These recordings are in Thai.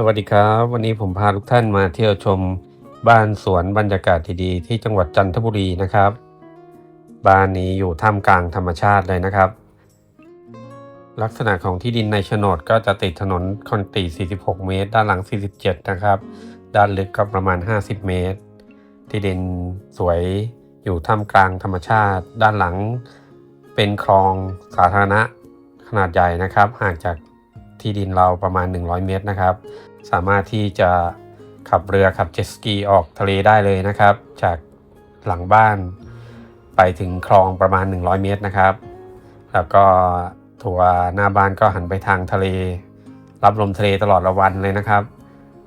สวัสดีครับ วันนี้ผมพาทุกท่านมาเที่ยวชมบ้านสวนบรรยากาศดีๆที่จังหวัดจันทบุรีนะครับ บ้านนี้อยู่ท่ามกลางธรรมชาติเลยนะครับ ลักษณะของที่ดินในโฉนดก็จะติดถนนคอนกรีต 46 เมตร ด้านหลัง 47 นะครับ ด้านลึกก็ประมาณ 50 เมตร ที่ดินสวยอยู่ท่ามกลางธรรมชาติ ด้านหลังเป็นคลองสาธารณะขนาดใหญ่นะครับ ห่างจาก ที่ดินเราประมาณ 100 เมตรนะครับ สามารถที่จะขับเรือขับเจ็ตสกีออกทะเลได้เลยนะครับ จากหลังบ้านไปถึงคลองประมาณ 100 เมตรนะครับ แล้วก็ถัวหน้าบ้านก็หันไปทางทะเล รับลมทะเลตลอดละวันเลยนะครับ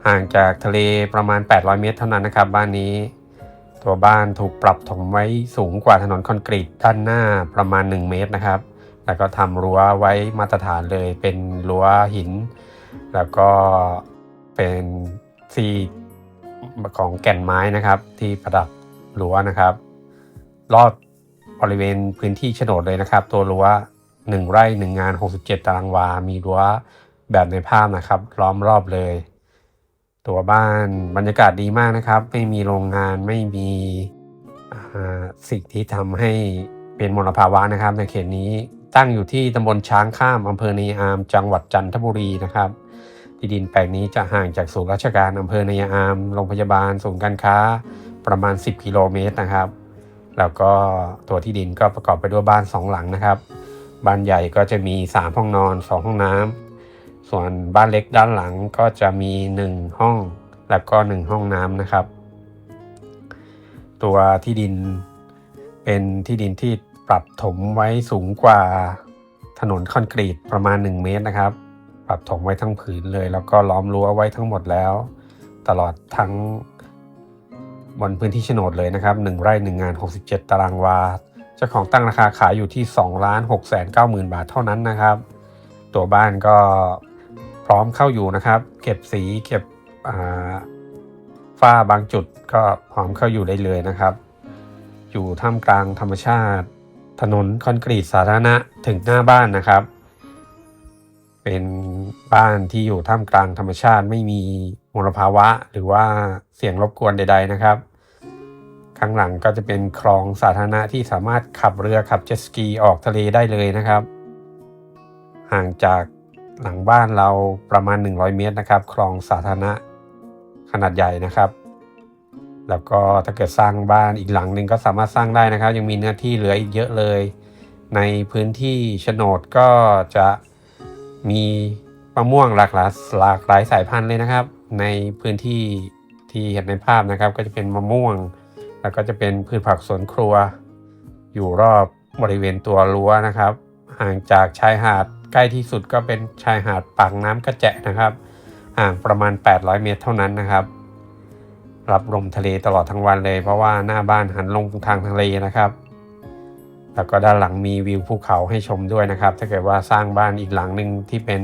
ห่างจากทะเลประมาณ 800 เมตรเท่านั้นนะครับ บ้านนี้ ตัวบ้านถูกปรับถมไว้สูงกว่าถนนคอนกรีตด้านหน้าประมาณ 1 เมตรนะครับ แล้วก็ทำรั้วไว้มาตรฐานเลย เป็นรั้วหิน แล้วก็เป็นซีของแก่นไม้นะครับ ที่ประดับรั้วนะครับ รอบบริเวณพื้นที่โฉนดเลยนะครับ ตัวรั้ว1ไร่1งาน 67 ตารางวา มีรั้วแบบในภาพนะครับ ล้อมรอบเลย ตัวบ้านบรรยากาศดีมากนะครับ ไม่มีโรงงานไม่มีสิ่งที่ทำให้เป็นมลภาวะนะครับในเขตนี้ ตั้งอยู่ที่ตำบลช้างข้ามอำเภอเนยอาม จังหวัดจันทบุรีนะครับ ที่ดินแปลงนี้จะห่างจากศูนย์ราชการอำเภอเนยอาม โรงพยาบาล ศูนย์การค้า ประมาณ 10 กิโลเมตรนะครับ แล้วก็ตัวที่ดินก็ประกอบไปด้วยบ้านสองหลังนะครับ บ้านใหญ่ก็จะมี 3 ห้องนอน 2 ห้องน้ำส่วนบ้านเล็กด้านหลังก็จะมี 1 ห้อง แล้วก็ 1 ห้องน้ำนะครับ ตัวที่ดินเป็นที่ดินที่ ปรับถมไว้สูงกว่าถนนคอนกรีตประมาณ 1 เมตรนะครับ ปรับถมไว้ทั้งผืนเลย แล้วก็ล้อมรั้วไว้ทั้งหมดแล้ว ตลอดทั้งบนพื้นที่โฉนดเลยนะครับ 1 ไร่ 1 งาน 67 ตารางวา เจ้าของตั้งราคาขายอยู่ที่2ล้าน6แสน9หมื่นบาทเท่านั้นนะครับ ตัวบ้านก็พร้อมเข้าอยู่นะครับ เก็บสีเก็บฝ้าบางจุดก็พร้อมเข้าอยู่ได้เลยนะครับ อยู่ท่ามกลางธรรมชาติ ถนนคอนกรีตสาธารณะถึงหน้าบ้านนะครับ เป็นบ้านที่อยู่ท่ามกลางธรรมชาติไม่มีมลภาวะหรือว่าเสียงรบกวนใด ๆนะครับ ข้างหลังก็จะเป็นคลองสาธารณะที่สามารถขับเรือขับเจ็ตสกีออกทะเลได้เลยนะครับ ห่างจากหลังบ้านเราประมาณ 100 เมตรนะครับ คลองสาธารณะขนาดใหญ่นะครับ แล้วก็ถ้าเกิดสร้างบ้านอีกหลังหนึ่งก็สามารถสร้างได้นะครับ ยังมีเนื้อที่เหลืออีกเยอะเลย ในพื้นที่โฉนดก็จะมีมะม่วงหลากหลายหลากหลายสายพันธุ์เลยนะครับ ในพื้นที่ที่เห็นในภาพนะครับ ก็จะเป็นมะม่วง แล้วก็จะเป็นพืชผักสวนครัว อยู่รอบบริเวณตัวรั้วนะครับ ห่างจากชายหาดใกล้ที่สุดก็เป็นชายหาดปากน้ำกระแจะนะครับ ห่างประมาณ 800 เมตรเท่านั้นนะครับ รับลมทะเลตลอดทั้งวันเลย เพราะว่าหน้าบ้านหันลงทางทะเลนะครับ แล้วก็ด้านหลังมีวิวภูเขาให้ชมด้วยนะครับ ถ้าเกิดว่าสร้างบ้านอีกหลังหนึ่งที่เป็น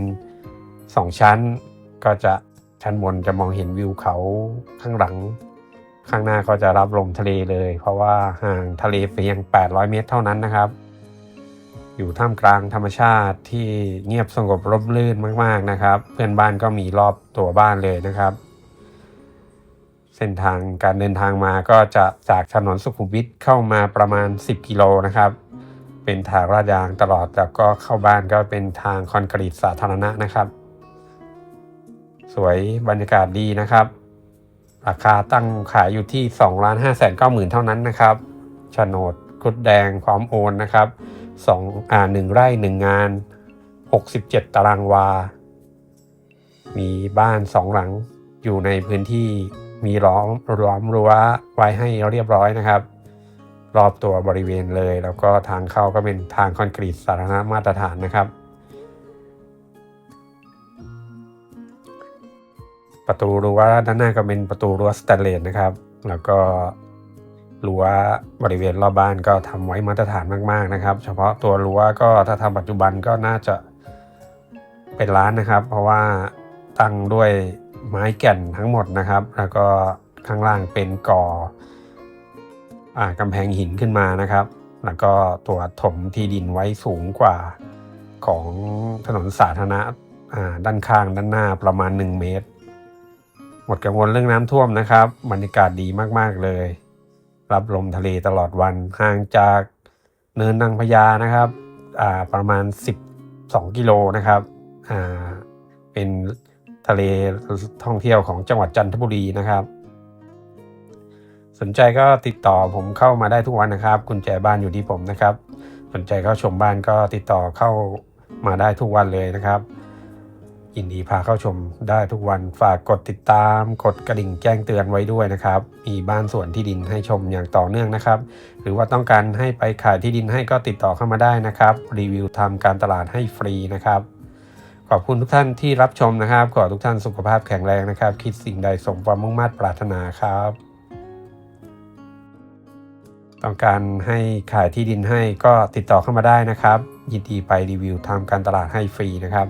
สองชั้น ก็จะชั้นบนจะมองเห็นวิวเขาข้างหลัง ข้างหน้าก็จะรับลมทะเลเลย เพราะว่าห่างทะเลเพียง 800 เมตรเท่านั้นนะครับ อยู่ท่ามกลางธรรมชาติที่เงียบสงบร่มรื่นมาก ๆนะครับ เพื่อนบ้านก็มีรอบตัวบ้านเลยนะครับ เส้นทางการเดินทางมาก็จะจากถนนสุขุมวิทเข้ามาประมาณ 10 กิโลนะครับ เป็นทางลาดยางตลอดแล้วก็เข้าบ้านก็เป็นทางคอนกรีตสาธารณะนะครับ สวยบรรยากาศดีนะครับ ราคาตั้งขายอยู่ที่2ล้าน5แสน9หมื่นเท่านั้นนะครับโฉนดกุดแดงพร้อมโอนนะครับ2อ่า1ไร่ 1 งาน 67 ตารางวา มีบ้าน 2 หลังอยู่ในพื้นที่ มีล้อมล้อมรั้วไว้ให้เรียบร้อยนะครับ รอบตัวบริเวณเลย แล้วก็ทางเข้าก็เป็นทางคอนกรีตสาธารณะมาตรฐานนะครับ ประตูรั้วด้านหน้าก็เป็นประตูรั้วสแตนเลสนะครับ แล้วก็รั้วบริเวณรอบบ้านก็ทำไว้มาตรฐานมาก ๆนะครับ เฉพาะตัวรั้วก็ถ้าทำปัจจุบันก็น่าจะเป็นล้านนะครับ เพราะว่าตั้งด้วย ไม้แก่นทั้งหมดนะครับ แล้วก็ข้างล่างเป็นก่ออ่ากำแพงหินขึ้นมานะครับ แล้วก็ตัวถมที่ดินไว้สูงกว่าของถนนสาธารณะอ่าด้านข้างด้านหน้าประมาณ 1 เมตร หมดกังวลเรื่องน้ำท่วมนะครับ บรรยากาศดีมาก ๆ เลย รับลมทะเลตลอดวันห่างจากเนินนางพญานะครับอ่าประมาณ 12 กิโลนะครับอ่าเป็น ทะเลท่องเที่ยวของจังหวัดจันทบุรีนะครับ สนใจก็ติดต่อผมเข้ามาได้ทุกวันนะครับกุญแจบ้านอยู่ที่ผมนะครับ สนใจเข้าชมบ้านก็ติดต่อเข้ามาได้ทุกวันเลยนะครับยินดีพาเข้าชมได้ทุกวันฝากกดติดตาม กดกระดิ่งแจ้งเตือนไว้ด้วยนะครับ มีบ้านสวนที่ดินให้ชมอย่างต่อเนื่องนะครับ หรือว่าต้องการให้ไปขายที่ดินให้ก็ติดต่อเข้ามาได้นะครับ รีวิวทำการตลาดให้ฟรีนะครับ ขอบคุณทุกท่านที่รับชมนะครับ ขอทุกท่านสุขภาพแข็งแรงนะครับ คิดสิ่งใดสมความมุ่งมั่นปรารถนาครับ ต้องการให้ขายที่ดินให้ก็ติดต่อเข้ามาได้นะครับ ยินดีไปรีวิวทำการตลาดให้ฟรีนะครับ